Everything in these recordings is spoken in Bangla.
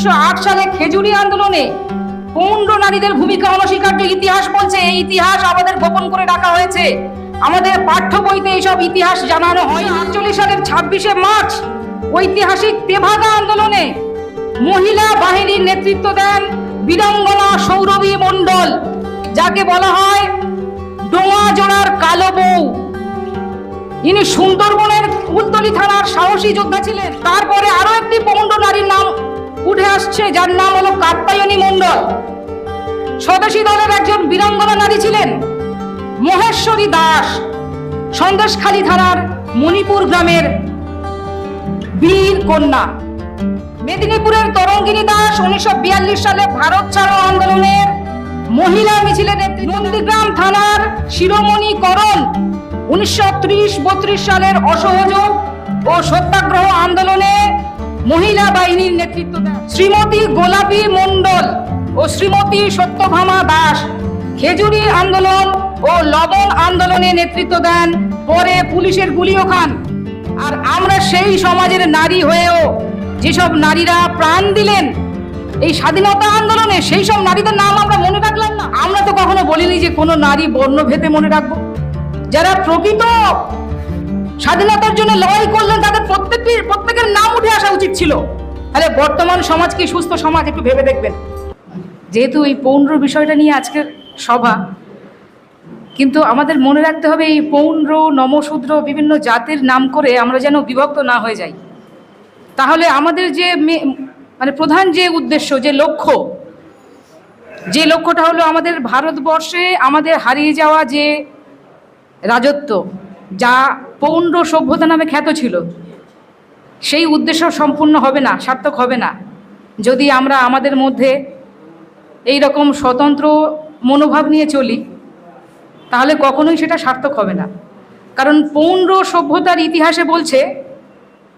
উনিশশো সালে খেজুরি আন্দোলনে পৌণ্ড নারীদের ভূমিকা অনস্বীকার্য ইতিহাস বলছে। এই ইতিহাস আমাদের গোপন করে রাখা হয়েছে। আমাদের পাঠ্য বইতে এইসব ইতিহাস জানানো হয়। আটচল্লিশ সালের ছাব্বিশে মার্চ ঐতিহাসিক তেভাগা আন্দোলনে মহিলা বাহিনীর নেতৃত্ব দেন বীরাঙ্গনা সৌরভী মণ্ডল, যাকে বলা হয় ডোঙা জোড়ার কালো বউ। ইনি সুন্দরবনের কুলতলি থানার সাহসী যোদ্ধা ছিলেন। তারপরে আরও একটি পৌণ্ড নারীর নাম উঠে আসছে যার নাম হলো কাত্তায়নী মণ্ডল। স্বদেশী দলের একজন বীরাঙ্গনা নারী ছিলেন, মহেশ্বরী দাস, সন্দেশখালী থানার মণিপুর গ্রামের বীর কন্যা। মেদিনীপুরের তরঙ্গিনী দাস উনিশশো বিয়াল্লিশ সালে ভারত ছাড়ো আন্দোলনের মহিলা মিছিলে নন্দীগ্রাম থানার শিরোমণি করণ উনিশশো সালের অসহযোগ ও সত্যাগ্রহ আন্দোলনে মহিলা বাহিনীর নেতৃত্ব দেন শ্রীমতী গোলাপী মণ্ডল ও শ্রীমতী সত্যভামা দাস খেজুরি আন্দোলন ও লবণ আন্দোলনে নেতৃত্ব দেন পরে পুলিশের গুলিও খান আর আমরা সেই সমাজের নারী হয়েও যেসব নারীরা প্রাণ দিলেন, এই স্বাধীনতা আন্দোলনে সেই সব নারীদের নাম আমরা মনে রাখলাম না। আমরা তো কখনো বলিনি যে কোনো নারী বর্ণভেদে মনে রাখব। যারা প্রকৃত স্বাধীনতার জন্য লড়াই করলেন তাদের প্রত্যেকটি প্রত্যেকের নাম উঠে আসা উচিত ছিল। তাহলে বর্তমান সমাজ কি সুস্থ সমাজ? একটু ভেবে দেখবেন। যেহেতু এই পৌণ্ড বিষয়টা নিয়ে আজকের সভা, কিন্তু আমাদের মনে রাখতে হবে এই পৌণ্ড নমশূদ্র বিভিন্ন জাতির নাম করে আমরা যেন বিভক্ত না হয়ে যাই। তাহলে আমাদের যে মানে প্রধান যে উদ্দেশ্য, যে লক্ষ্য, যে লক্ষ্যটা হলো আমাদের ভারতবর্ষে আমাদের হারিয়ে যাওয়া যে রাজত্ব, যা পৌণ্ড সভ্যতা নামে খ্যাত ছিল। সেই উদ্দেশ্য সম্পূর্ণ হবে না, সার্থক হবে না। যদি আমরা আমাদের মধ্যে এই রকম স্বতন্ত্র মনোভাব নিয়ে চলি, তাহলে কখনোই সেটা সার্থক হবে না। কারণ পৌণ্ড সভ্যতার ইতিহাসে বলছে,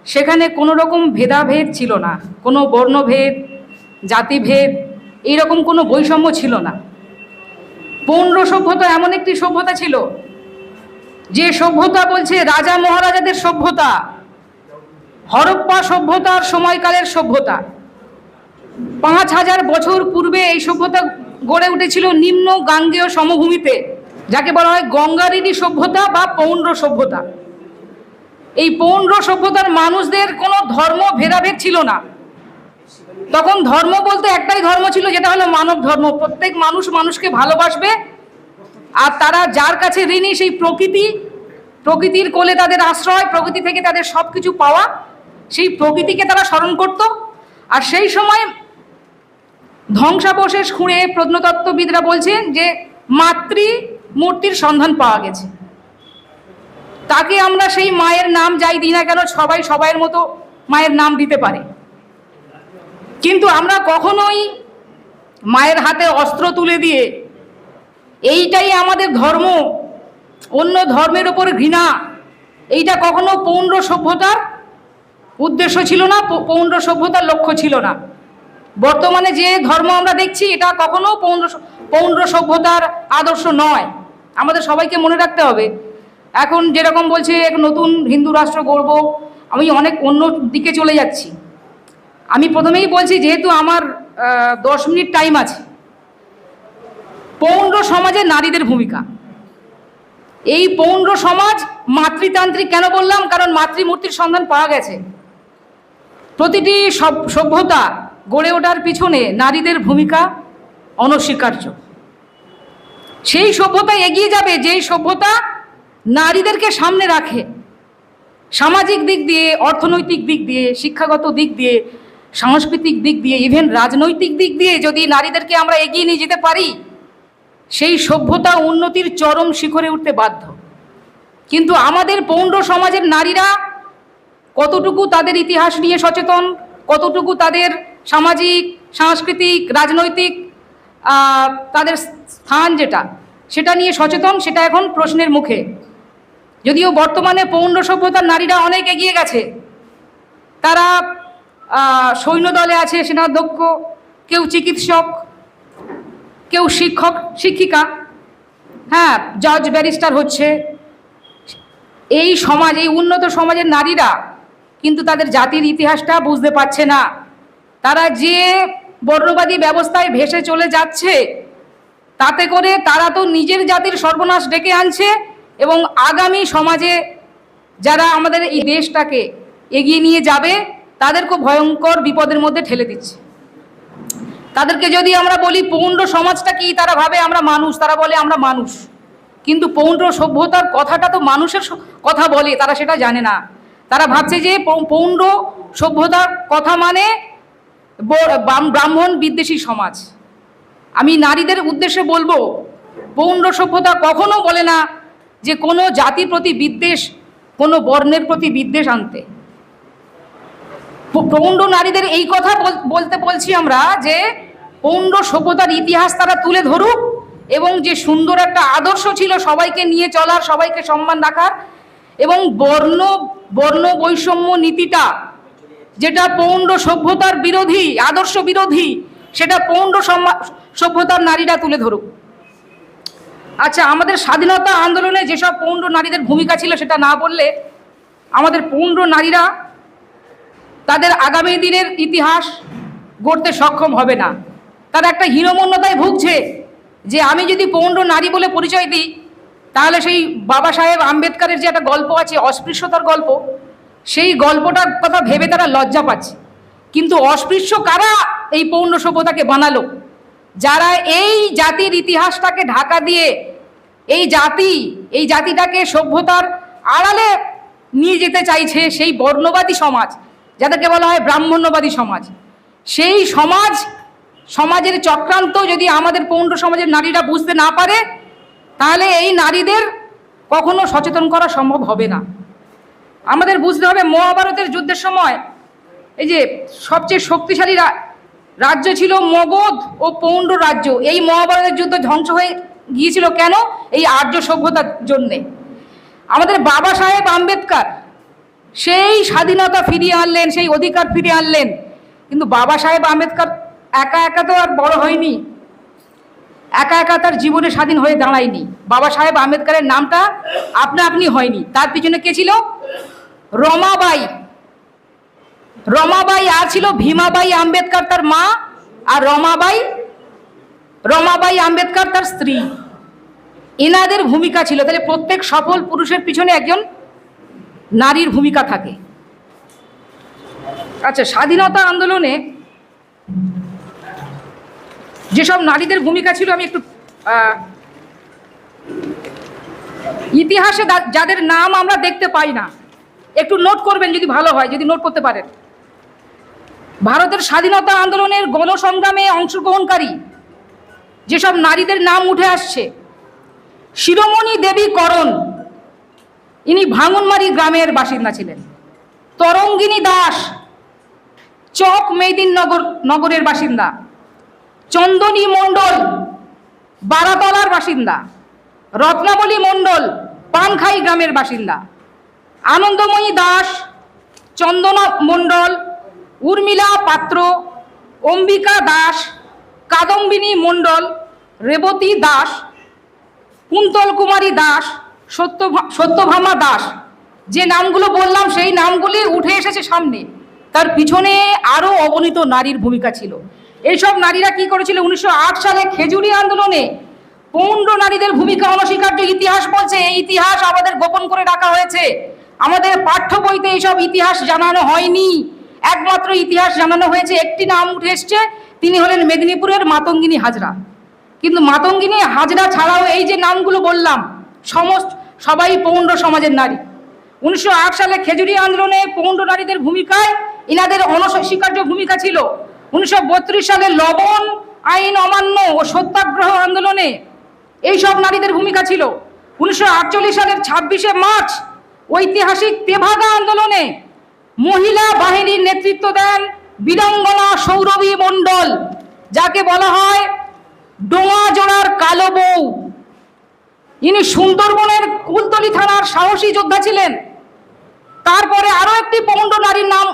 সেখানে কোনো রকম ভেদাভেদ ছিল না, কোনো বর্ণভেদ, জাতিভেদ, এইরকম কোনো বৈষম্য ছিল না। পৌণ্ড সভ্যতা এমন একটি সভ্যতা ছিল যে সভ্যতা বলছে, রাজা মহারাজাদের সভ্যতা, হরপ্পা সভ্যতার সময়কালের সভ্যতা। পাঁচ হাজার বছর পূর্বে এই সভ্যতা গড়ে উঠেছিল নিম্ন গাঙ্গেয় সমভূমিতে, যাকে বলা হয় গঙ্গারিনী সভ্যতা বা পৌণ্ড সভ্যতা। এই পৌণ্ড সভ্যতার মানুষদের কোনো ধর্ম ভেদাভেদ ছিল না। তখন ধর্ম বলতে একটাই ধর্ম ছিল, যেটা হলো মানব ধর্ম। প্রত্যেক মানুষ মানুষকে ভালোবাসবে আর তারা যার কাছে ঋণী সেই প্রকৃতি, প্রকৃতির কোলে তাদের আশ্রয়, প্রকৃতি থেকে তাদের সব কিছু পাওয়া, সেই প্রকৃতিকে তারা স্মরণ করত। আর সেই সময় ধ্বংসাবশেষ খুঁড়ে প্রত্নতত্ত্ববিদরা বলছেন যে মাতৃ মূর্তির সন্ধান পাওয়া গেছে। তাকে আমরা সেই মায়ের নাম যাই দিই না কেন, সবাই সবাইয়ের মতো মায়ের নাম দিতে পারে। কিন্তু আমরা কখনোই মায়ের হাতে অস্ত্র তুলে দিয়ে এইটাই আমাদের ধর্ম। অন্য ধর্মের ওপর ঘৃণা। এইটা কখনো পৌণ্ড সভ্যতার উদ্দেশ্য ছিল না পৌণ্ড সভ্যতার লক্ষ্য ছিল না। বর্তমানে যে ধর্ম আমরা দেখছি, এটা কখনো পৌণ্ড পৌণ্ড সভ্যতার আদর্শ নয়। আমাদের সবাইকে মনে রাখতে হবে। এখন যেরকম বলছে এক নতুন হিন্দু রাষ্ট্র গড়ব, আমি অনেক অন্য দিকে চলে যাচ্ছি। আমি প্রথমেই বলছি, যেহেতু আমার দশ মিনিট টাইম আছে পৌণ্ড সমাজে নারীদের ভূমিকা। এই পৌণ্ড সমাজ মাতৃতান্ত্রিক কেন বললাম? কারণ মাতৃমূর্তির সন্ধান পাওয়া গেছে। প্রতিটি সভ্যতা গড়ে ওঠার পিছনে নারীদের ভূমিকা অনস্বীকার্য। সেই সভ্যতা এগিয়ে যাবে, যেই সভ্যতা নারীদেরকে সামনে রাখে। সামাজিক দিক দিয়ে, অর্থনৈতিক দিক দিয়ে, শিক্ষাগত দিক দিয়ে, সাংস্কৃতিক দিক দিয়ে ইভেন রাজনৈতিক দিক দিয়ে যদি নারীদেরকে আমরা এগিয়ে নিয়ে যেতে পারি সেই সভ্যতা উন্নতির চরম শিখরে উঠতে বাধ্য। কিন্তু আমাদের পৌণ্ড সমাজের নারীরা কতটুকু তাদের ইতিহাস নিয়ে সচেতন, কতটুকু তাদের সামাজিক, সাংস্কৃতিক, রাজনৈতিক তাদের স্থান যেটা, সেটা নিয়ে সচেতন, সেটা এখন প্রশ্নের মুখে। যদিও বর্তমানে পৌণ্ড সভ্যতার নারীরা অনেক এগিয়ে গেছে। তারা সৈন্যদলে আছে সেনাধ্যক্ষ, কেউ চিকিৎসক কেউ শিক্ষক, শিক্ষিকা হ্যাঁ জজ, ব্যারিস্টার হচ্ছে। এই সমাজ, এই উন্নত সমাজের নারীরা কিন্তু তাদের জাতির ইতিহাসটা বুঝতে পারছে না। তারা যে বর্ণবাদী ব্যবস্থায় ভেসে চলে যাচ্ছে, তাতে করে তারা তো নিজের জাতির সর্বনাশ ডেকে আনছে এবং আগামী সমাজে যারা আমাদের এই দেশটাকে এগিয়ে নিয়ে যাবে তাদেরকে ভয়ঙ্কর বিপদের মধ্যে ঠেলে দিচ্ছে। তাদেরকে যদি আমরা বলি পৌণ্ড সমাজটা কি, তারা ভাবে আমরা মানুষ, তারা বলে আমরা মানুষ। কিন্তু পৌণ্ড সভ্যতার কথাটা তো মানুষের কথা বলে, তারা সেটা জানে না। তারা ভাবছে যে পৌণ্ড সভ্যতার কথা মানে ব্রাহ্মণ বিদ্বেষী সমাজ। আমি নারীদের উদ্দেশ্যে বলব, পৌণ্ড সভ্যতা কখনো বলে না যে কোনো জাতির প্রতি বিদ্বেষ, কোনো বর্ণের প্রতি বিদ্বেষ আনতে। পৌণ্ড নারীদের এই কথা বল- বলতে বলছি আমরা যে পৌণ্ড সভ্যতার ইতিহাস তারা তুলে ধরুক এবং যে সুন্দর একটা আদর্শ ছিল সবাইকে নিয়ে চলার, সবাইকে সম্মান রাখার এবং বর্ণ বর্ণ বৈষম্য নীতিটা যেটা পৌণ্ড সভ্যতার বিরোধী, আদর্শ বিরোধী, সেটা পৌণ্ড সভ্যতার নারীরা তুলে ধরুক। আচ্ছা আমাদের স্বাধীনতা আন্দোলনে যেসব পৌণ্ড নারীদের ভূমিকা ছিল সেটা না বললে আমাদের পৌণ্ড নারীরা তাদের আগামী দিনের ইতিহাস গড়তে সক্ষম হবে না। তারা একটা হীনমন্যতায় ভুগছে যে আমি যদি পৌণ্ড নারী বলে পরিচয় দিই, তাহলে সেই বাবা সাহেব আম্বেদকারের যে একটা গল্প আছে, অস্পৃশ্যতার গল্প, সেই গল্পটার কথা ভেবে তারা লজ্জা পাচ্ছে। কিন্তু অস্পৃশ্য কারা এই পৌণ্ড সভ্যতাকে বানালো? যারা এই জাতির ইতিহাসটাকে ঢাকা দিয়ে, এই জাতি, এই জাতিটাকে সভ্যতার আড়ালে নিয়ে যেতে চাইছে সেই বর্ণবাদী সমাজ, যাদেরকে বলা হয় ব্রাহ্মণ্যবাদী সমাজ। সেই সমাজ সমাজের চক্রান্ত যদি আমাদের পৌণ্ড সমাজের নারীরা বুঝতে না পারে, তাহলে এই নারীদের কখনো সচেতন করা সম্ভব হবে না। আমাদের বুঝতে হবে মহাভারতের যুদ্ধের সময় এই যে সবচেয়ে শক্তিশালী রাজ্য ছিল মগধ ও পৌণ্ড রাজ্য। এই মহাভারতের যুদ্ধ ধ্বংস হয়ে গিয়েছিল কেন? এই আর্য সভ্যতার জন্যে। আমাদের বাবা সাহেব আম্বেদকর সেই স্বাধীনতা ফিরিয়ে আনলেন, সেই অধিকার ফিরিয়ে আনলেন। কিন্তু বাবা সাহেব আম্বেদকর একা একা তো আর বড় হয়নি। একা একা তার জীবনে স্বাধীন হয়ে দাঁড়ায়নি। বাবা সাহেব আম্বেদকরের নামটা আপনা আপনি হয়নি। তার পিছনে কে ছিল? রমাবাই। রমাবাই, আর ছিল ভীমাবাই আম্বেদকর তার মা আর রমাবাই রমাবাই আম্বেদকর তার স্ত্রী। এনাদের ভূমিকা ছিল। তাহলে প্রত্যেক সফল পুরুষের পিছনে একজন নারীর ভূমিকা থাকে। আচ্ছা স্বাধীনতা আন্দোলনে যেসব নারীদের ভূমিকা ছিল, আমি একটু ইতিহাসে যাদের নাম আমরা দেখতে পাই না, একটু নোট করবেন যদি ভালো হয়, যদি নোট করতে পারেন। ভারতের স্বাধীনতা আন্দোলনের গণসংগ্রামে অংশগ্রহণকারী যেসব নারীদের নাম উঠে আসছে, শিরোমণি দেবী করণ, ইনি ভাঙনমারি গ্রামের বাসিন্দা ছিলেন। তরঙ্গিনী দাস, চক মেদিনীনগর, নগরের বাসিন্দা। চন্দনী মণ্ডল, বারাতলার বাসিন্দা। রত্নাবলী মণ্ডল, পানখাই গ্রামের বাসিন্দা। আনন্দময়ী দাস চন্দনা মণ্ডল, উর্মিলা পাত্র, অম্বিকা দাস, কাদম্বিনী মণ্ডল, রেবতী দাস, কুন্তল কুমারী দাস, সত্য সত্যভামা দাস। যে নামগুলো বললাম, সেই নামগুলি উঠে এসেছে সামনে। তার পিছনে আরও অগণিত নারীর ভূমিকা ছিল। এইসব নারীরা কি করেছিল? উনিশশো আট সালে খেজুরি আন্দোলনে পৌণ্ড নারীদের ভূমিকা অনস্বীকার্য ইতিহাস বলছে। এই ইতিহাস আমাদের গোপন করে রাখা হয়েছে। আমাদের পাঠ্য বইতে এইসব ইতিহাস জানানো হয়নি। একমাত্র ইতিহাস জানানো হয়েছে। একটি নাম উঠে এসছে, তিনি হলেন মেদিনীপুরের মাতঙ্গিনী হাজরা। কিন্তু মাতঙ্গিনী হাজরা ছাড়াও এই যে নামগুলো বললাম, সমস্ত সবাই পৌণ্ড সমাজের নারী। উনিশশো আট সালে খেজুরি আন্দোলনে পৌণ্ড নারীদের ভূমিকায় ইনাদের অনস্বীকার্য ভূমিকা ছিল উনিশশো বত্রিশ সালে লবণ, আইন অমান্য ও সত্যাগ্রহ আন্দোলনে এই সব নারীদের ভূমিকা ছিল। উনিশশো আটচল্লিশ সালের ছাব্বিশে মার্চ ঐতিহাসিক তেভাগা আন্দোলনে মহিলা বাহিনীর নেতৃত্ব দেন বীরাঙ্গনা সৌরভী মণ্ডল, যাকে বলা হয় ডোঙা জোড়ার কালো বউ। ইনি সুন্দরবনের কুলতলি থানার সাহসী যোদ্ধা ছিলেন। তারপরে আরও একটি পৌণ্ড নারীর নাম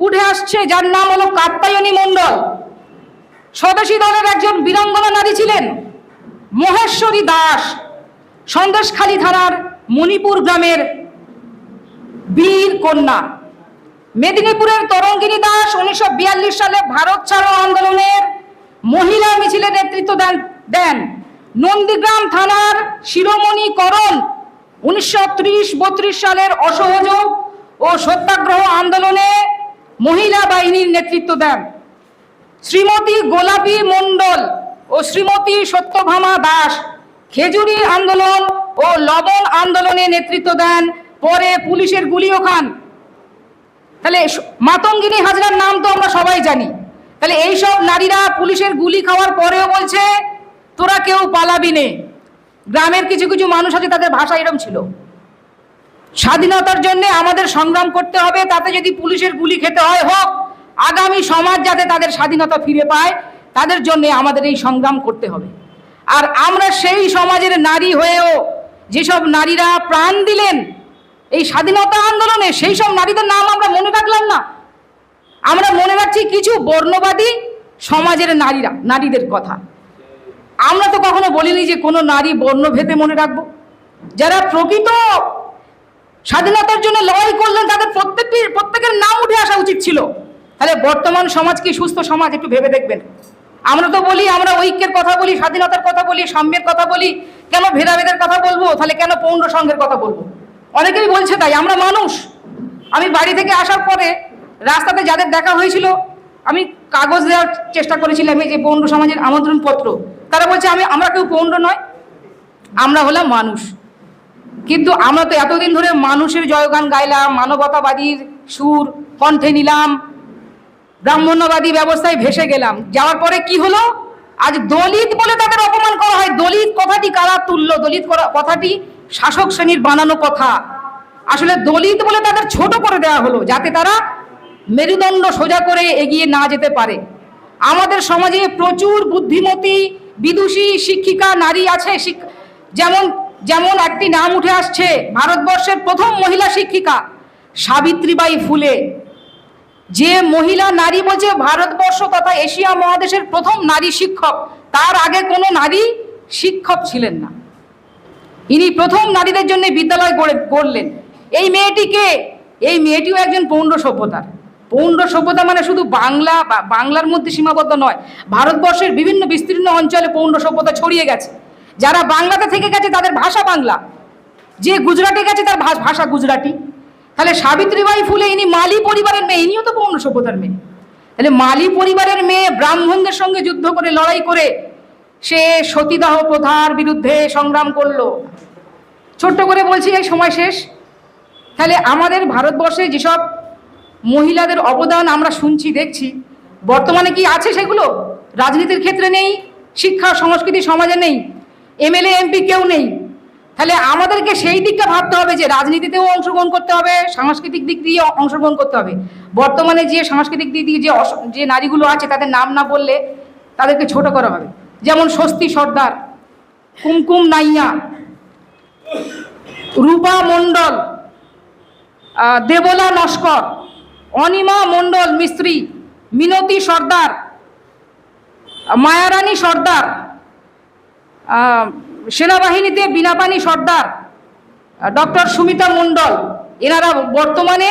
উঠে আসছে, যার নাম হলো কাত্তায়নী মণ্ডল। স্বদেশী দলের একজন বীরাঙ্গনা নারী ছিলেন, মহেশ্বরী দাস, সন্দেশখালী থানার মণিপুর গ্রামের বীর কন্যা। মেদিনীপুরের তরঙ্গিনী দাস উনিশশো বিয়াল্লিশ সালে ভারত ছাড়ো আন্দোলনের মহিলা মিছিলে নেতৃত্ব দেন দেন। নন্দীগ্রাম থানার শিরোমণি করণ উনিশশো সালের অসহযোগ ও সত্যাগ্রহ আন্দোলনে মহিলা বাহিনীর নেতৃত্ব দেন। শ্রীমতী গোলাপী মণ্ডল ও শ্রীমতী সত্যভামা দাস খেজুরি আন্দোলন ও লবণ আন্দোলনে নেতৃত্ব দেন, পরে পুলিশের গুলিও খান। তাহলে মাতঙ্গিনী হাজরার নাম তো আমরা সবাই জানি। তাহলে এইসব নারীরা পুলিশের গুলি খাওয়ার পরেও বলছে, তোরা কেউ পালাবি নে। গ্রামের কিছু কিছু মানুষ আছে, তাদের ভাষা এরম ছিল। স্বাধীনতার জন্য আমাদের সংগ্রাম করতে হবে, তাতে যদি পুলিশের গুলি খেতে হয়, হোক, আগামী সমাজ যাতে তাদের স্বাধীনতা ফিরে পায়, তাদের জন্য আমাদের এই সংগ্রাম করতে হবে। আর আমরা সেই সমাজের নারী হয়েও যেসব নারীরা প্রাণ দিলেন, এই স্বাধীনতা আন্দোলনে সেই সব নারীদের নাম আমরা মনে রাখলাম না। আমরা মনে রাখছি কিছু বর্ণবাদী সমাজের নারীরা, নারীদের কথা। আমরা তো কখনো বলিনি যে কোনো নারী বর্ণভেদে মনে রাখব। যারা প্রকৃত স্বাধীনতার জন্য লড়াই করলেন তাদের প্রত্যেকটি, প্রত্যেকের নাম উঠে আসা উচিত ছিল। তাহলে বর্তমান সমাজ কি সুস্থ সমাজ? একটু ভেবে দেখবেন। আমরা তো বলি, আমরা ঐক্যের কথা বলি, স্বাধীনতার কথা বলি, সাম্যের কথা বলি। কেন ভেদাভেদের কথা বলব? তাহলে কেন পৌণ্য সংঘের কথা বলব? অনেকেই বলছে তাই, আমরা মানুষ। আমি বাড়ি থেকে আসার পরে রাস্তাতে যাদের দেখা হয়েছিল, আমি কাগজ দেওয়ার চেষ্টা করেছিলাম, এই যে পৌণ্য সমাজের আমন্ত্রণ পত্র তারা বলছে, আমি, আমরা কেউ পৌণ্য নয়, আমরা হলাম মানুষ। কিন্তু আমরা তো এতদিন ধরে মানুষের জয়গান গাইলাম মানবতাবাদীর সুর কণ্ঠে নিলাম, ব্রাহ্মণ্যবাদী ব্যবস্থায় ভেসে গেলাম। যাওয়ার পরে কি হলো? আজ দলিত বলে তাদের অপমান করা হয়। দলিত কথাটি কারা তুললো? দলিত কথাটি শাসক শ্রেণির বানানো কথা। আসলে দলিত বলে তাদের ছোট করে দেওয়া হলো, যাতে তারা মেরুদণ্ড সোজা করে এগিয়ে না যেতে পারে। আমাদের সমাজে প্রচুর বুদ্ধিমতী, বিদুষী, শিক্ষিকা, নারী আছে যেমন যেমন একটি নাম উঠে আসছে, ভারতবর্ষের প্রথম মহিলা শিক্ষিকা, সাবিত্রীবাই ফুলে। যে মহিলা নারী বলছে ভারতবর্ষ তথা এশিয়া মহাদেশের প্রথম নারী শিক্ষক, তার আগে কোনো নারী শিক্ষক ছিলেন না। ইনি প্রথম নারীদের জন্য বিদ্যালয় গড়ে, গড়লেন। এই মেয়েটিকে এই মেয়েটিও একজন পৌণ্ড সভ্যতার। পৌণ্ড সভ্যতা মানে শুধু বাংলা বাংলার মধ্যে সীমাবদ্ধ নয়, ভারতবর্ষের বিভিন্ন বিস্তীর্ণ অঞ্চলে পৌণ্ড সভ্যতা ছড়িয়ে গেছে। যারা বাংলাতে থেকে গেছে তাদের ভাষা বাংলা। যে গুজরাটে গেছে তার ভাষা গুজরাটি। তাহলে সাবিত্রীবাই ফুলে ইনি মালি পরিবারের মেয়ে, ইনিও তো পৌণ্ড সভ্যতার মেয়ে। তাহলে মালি পরিবারের মেয়ে ব্রাহ্মণদের সঙ্গে যুদ্ধ করে, লড়াই করে সে সতীদাহ প্রথার বিরুদ্ধে সংগ্রাম করল। ছোট্ট করে বলছি, এই সময় শেষ। তাহলে আমাদের ভারতবর্ষে যেসব মহিলাদের অবদান আমরা শুনছি, দেখছি, বর্তমানে কি আছে সেগুলো? রাজনীতির ক্ষেত্রে নেই, শিক্ষা, সংস্কৃতি, সমাজে নেই। এমএলএ, এমপি কেউ নেই। তাহলে আমাদেরকে সেই দিকটা ভাবতে হবে যে রাজনীতিতেও অংশগ্রহণ করতে হবে, সাংস্কৃতিক দিক দিয়ে অংশগ্রহণ করতে হবে। বর্তমানে যে সাংস্কৃতিক দিক দিয়ে যে যে নারীগুলো আছে তাদের নাম না বললে তাদেরকে ছোট করা হবে। যেমন স্বস্তি সর্দার, কুমকুম নাইয়া, রূপা মণ্ডল দেবলা নস্কর, অনিমা মণ্ডল মিস্ত্রি, মিনতি সর্দার, মায়ারানী সর্দার সেনাবাহিনীতে বিনাপানি সর্দার ডক্টর সুমিতা মণ্ডল। এনারা বর্তমানে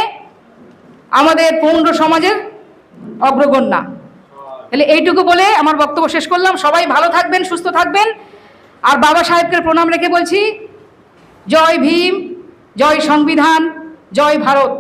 আমাদের পৌণ্ড সমাজের অগ্রগণ্যা। তাহলে এইটুকু বলে আমার বক্তব্য শেষ করলাম। সবাই ভালো থাকবেন, সুস্থ থাকবেন। আর বাবা সাহেবকে প্রণাম রেখে বলছি, জয় ভীম, জয় সংবিধান, জয় ভারত।